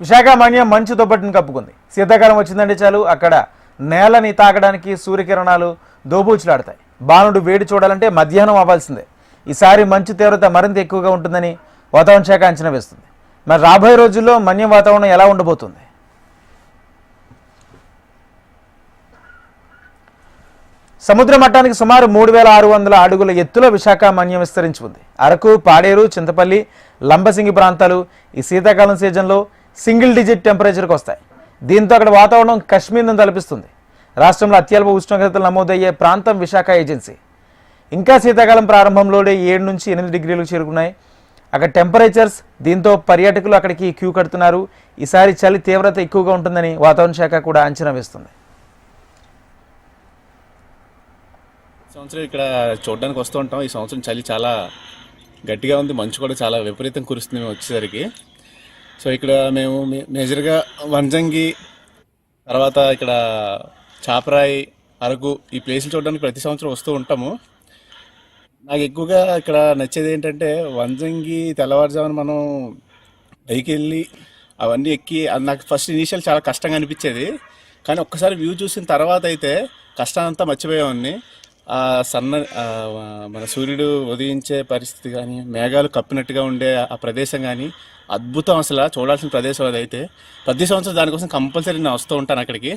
విశాఖ మన్యం మంచు దుబ్బటిని కప్పుకుంది. శీతాకాలం వచ్చిందంటే చాలు అక్కడ నేలని తాకడానికి సూర్యకిరణాలు దోబూచులాడతాయి. బాణుడు వేడి చూడాలంటే మధ్యాహ్నం అవ్వాల్సిందే. ఈసారి మంచు తీవ్రత మరింత ఎక్కువగా ఉంటుందని వాతావరణ శాఖ అంచనా వేస్తుంది. మరి రాబోయే రోజుల్లో మన్యం వాతావరణం ఎలా ఉండబోతుంది? సముద్ర మట్టానికి సుమారు మూడు వేల ఆరు వందల అడుగుల ఎత్తులో విశాఖ మన్యం విస్తరించి ఉంది. అరకు పాడేరు చింతపల్లి లంబసింగి ప్రాంతాలు ఈ శీతాకాలం సీజన్లో సింగిల్ డిజిట్ టెంపరేచర్కి వస్తాయి. దీంతో అక్కడ వాతావరణం కశ్మీర్ను తలపిస్తుంది. రాష్ట్రంలో అత్యల్ప ఉష్ణోగ్రతలు నమోదయ్యే ప్రాంతం విశాఖ ఏజెన్సీ. ఇంకా శీతాకాలం ప్రారంభంలోనే ఏడు నుంచి ఎనిమిది డిగ్రీలకు చేరుకున్నాయి. అక్కడ టెంపరేచర్స్ దీంతో పర్యాటకులు అక్కడికి క్యూ కడుతున్నారు. ఈసారి చలి తీవ్రత ఎక్కువగా ఉంటుందని వాతావరణ శాఖ కూడా అంచనా వేస్తుంది. సంవత్సరం ఇక్కడ చూడడానికి వస్తూ ఉంటాం. ఈ సంవత్సరం చలి చాలా గట్టిగా ఉంది. మంచు కూడా చాలా విపరీతం కురుస్తుంది మేము వచ్చేసరికి. సో ఇక్కడ మేము మేజర్గా వంజంగి తర్వాత ఇక్కడ చాపరాయి అరకు ఈ ప్లేసులు చూడడానికి ప్రతి సంవత్సరం వస్తూ ఉంటాము. నాకు ఎక్కువగా ఇక్కడ నచ్చేది ఏంటంటే వంజంగి తెల్లవారుజామున మనం పైకి వెళ్ళి అవన్నీ ఎక్కి అది నాకు ఫస్ట్ ఇనీషియల్ చాలా కష్టంగా అనిపించేది. కానీ ఒక్కసారి వ్యూ చూసిన తర్వాత అయితే కష్టానంతా మర్చిపోయేవాడిని. సన్న మన సూర్యుడు ఉదయించే పరిస్థితి కానీ మేఘాలు కప్పినట్టుగా ఉండే ఆ ప్రదేశం కానీ అద్భుతం అసలు. చూడాల్సిన ప్రదేశం అది అయితే ప్రతి సంవత్సరం దానికోసం కంపల్సరీ నేను వస్తూ ఉంటాను అక్కడికి.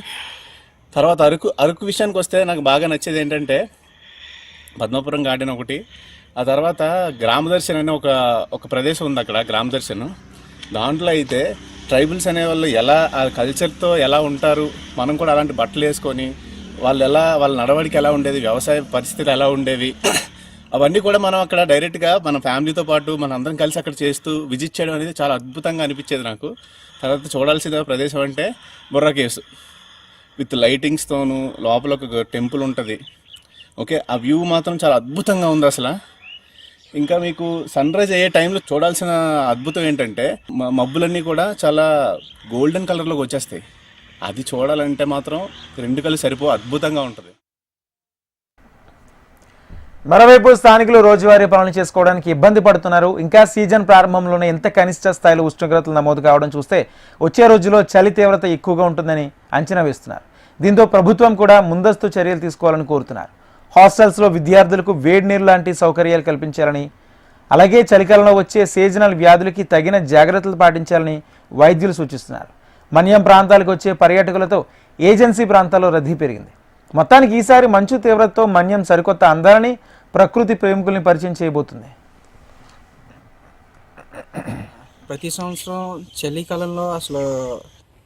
తర్వాత అరకు అరకు విషయానికి వస్తే నాకు బాగా నచ్చేది ఏంటంటే పద్మపురం గార్డెన్ ఒకటి. ఆ తర్వాత గ్రామదర్శన్ అనే ఒక ఒక ప్రదేశం ఉంది అక్కడ గ్రామదర్శన్ దాంట్లో అయితే ట్రైబల్స్ అనే వాళ్ళు ఎలా ఆ కల్చర్తో ఎలా ఉంటారు? మనం కూడా అలాంటి బట్టలు వేసుకొని వాళ్ళు ఎలా వాళ్ళ నడవడికి ఎలా ఉండేది వ్యవసాయ పరిస్థితులు ఎలా ఉండేవి అవన్నీ కూడా మనం అక్కడ డైరెక్ట్గా మన ఫ్యామిలీతో పాటు మన అందరం కలిసి అక్కడ చేస్తూ విజిట్ చేయడం అనేది చాలా అద్భుతంగా అనిపించేది నాకు. తర్వాత చూడాల్సిన ప్రదేశం అంటే బుర్రా కేవ్స్ విత్ లైటింగ్స్తోను లోపల ఒక టెంపుల్ ఉంటుంది. ఓకే ఆ వ్యూ మాత్రం చాలా అద్భుతంగా ఉంది అసలు. ఇంకా మీకు సన్ రైజ్ అయ్యే టైంలో చూడాల్సిన అద్భుతం ఏంటంటే మబ్బులన్నీ కూడా చాలా గోల్డెన్ కలర్లోకి వచ్చేస్తాయి. అది చూడాలంటే మాత్రం రెండు కలిసి సరిపో అద్భుతంగా ఉంటుంది. మరోవైపు స్థానికులు రోజువారీ పనులు చేసుకోవడానికి ఇబ్బంది పడుతున్నారు. ఇంకా సీజన్ ప్రారంభంలోనే ఎంత కనిష్ట స్థాయిలో ఉష్ణోగ్రతలు నమోదు కావడం చూస్తే వచ్చే రోజుల్లో చలి తీవ్రత ఎక్కువగా ఉంటుందని అంచనా వేస్తున్నారు. దీంతో ప్రభుత్వం కూడా ముందస్తు చర్యలు తీసుకోవాలని కోరుతున్నారు. హాస్టల్స్లో విద్యార్థులకు వేడి నీరు లాంటి సౌకర్యాలు కల్పించాలని అలాగే చలికాలంలో వచ్చే సీజనల్ వ్యాధులకి తగిన జాగ్రత్తలు పాటించాలని వైద్యులు సూచిస్తున్నారు. మన్యం ప్రాంతాలకు వచ్చే పర్యాటకులతో ఏజెన్సీ ప్రాంతాల్లో రద్దీ పెరిగింది. మొత్తానికి ఈసారి మంచు తీవ్రతతో మన్యం సరికొత్త అందాలని ప్రకృతి ప్రేమికుల్ని పరిచయం చేయబోతుంది. ప్రతి సంవత్సరం చలికాలంలో అసలు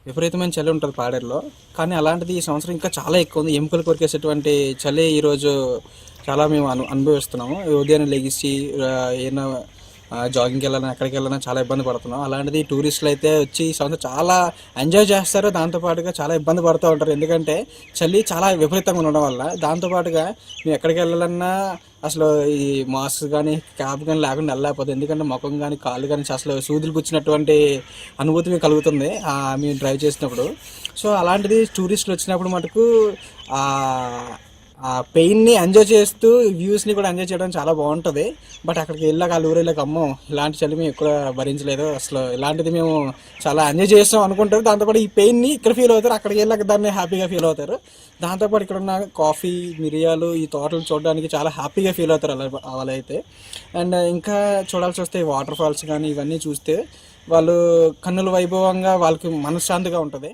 విపరీతమైన చలి ఉంటుంది పాడేరులో. కానీ అలాంటిది ఈ సంవత్సరం ఇంకా చాలా ఎక్కువ ఉంది. ఎముకలు కొరికేసేటువంటి చలి ఈరోజు చాలా మేము అను అనుభవిస్తున్నాము. ఉదయాన్నే లెగిసి ఏమైనా ఏదైనా జాగింగ్కి వెళ్ళాలని ఎక్కడికి వెళ్ళాలని చాలా ఇబ్బంది పడుతున్నాం. అలాంటిది టూరిస్టులు అయితే వచ్చి సంవత్సరం చాలా ఎంజాయ్ చేస్తారు. దాంతోపాటుగా చాలా ఇబ్బంది పడుతూ ఉంటారు. ఎందుకంటే చలి చాలా విపరీతంగా ఉండడం వల్ల దాంతోపాటుగా మేము ఎక్కడికి వెళ్ళాలన్నా అసలు ఈ మాస్క్ కానీ క్యాప్ కానీ లేకుండా వెళ్ళలేకపోతుంది ఎందుకంటే ముఖం కానీ కాళ్ళు కానీ అసలు సూదులు కూర్చున్నటువంటి అనుభూతి మీకు కలుగుతుంది మేము డ్రైవ్ చేసినప్పుడు. సో అలాంటిది టూరిస్టులు వచ్చినప్పుడు మటుకు ఆ పెయిన్ని ఎంజాయ్ చేస్తూ వ్యూస్ని కూడా ఎంజాయ్ చేయడం చాలా బాగుంటుంది. బట్ అక్కడికి వెళ్ళాక ఆ ఊరు వెళ్ళాక అమ్మో ఇలాంటి చలి మేము ఎక్కువ భరించలేదు. అసలు ఇలాంటిది మేము చాలా ఎంజాయ్ చేస్తాం అనుకుంటారు. దాంతోపాటు ఈ పెయిన్ని ఇక్కడ ఫీల్ అవుతారు. అక్కడికి వెళ్ళాక దాన్ని హ్యాపీగా ఫీల్ అవుతారు. దాంతోపాటు ఇక్కడ ఉన్న కాఫీ మిరియాలు ఈ తోటలు చూడడానికి చాలా హ్యాపీగా ఫీల్ అవుతారు అలా వాళ్ళైతే. అయితే అండ్ ఇంకా చూడాల్సి వస్తే వాటర్ ఫాల్స్ కానీ ఇవన్నీ చూస్తే వాళ్ళు కన్నుల వైభవంగా వాళ్ళకి మనశ్శాంతిగా ఉంటుంది.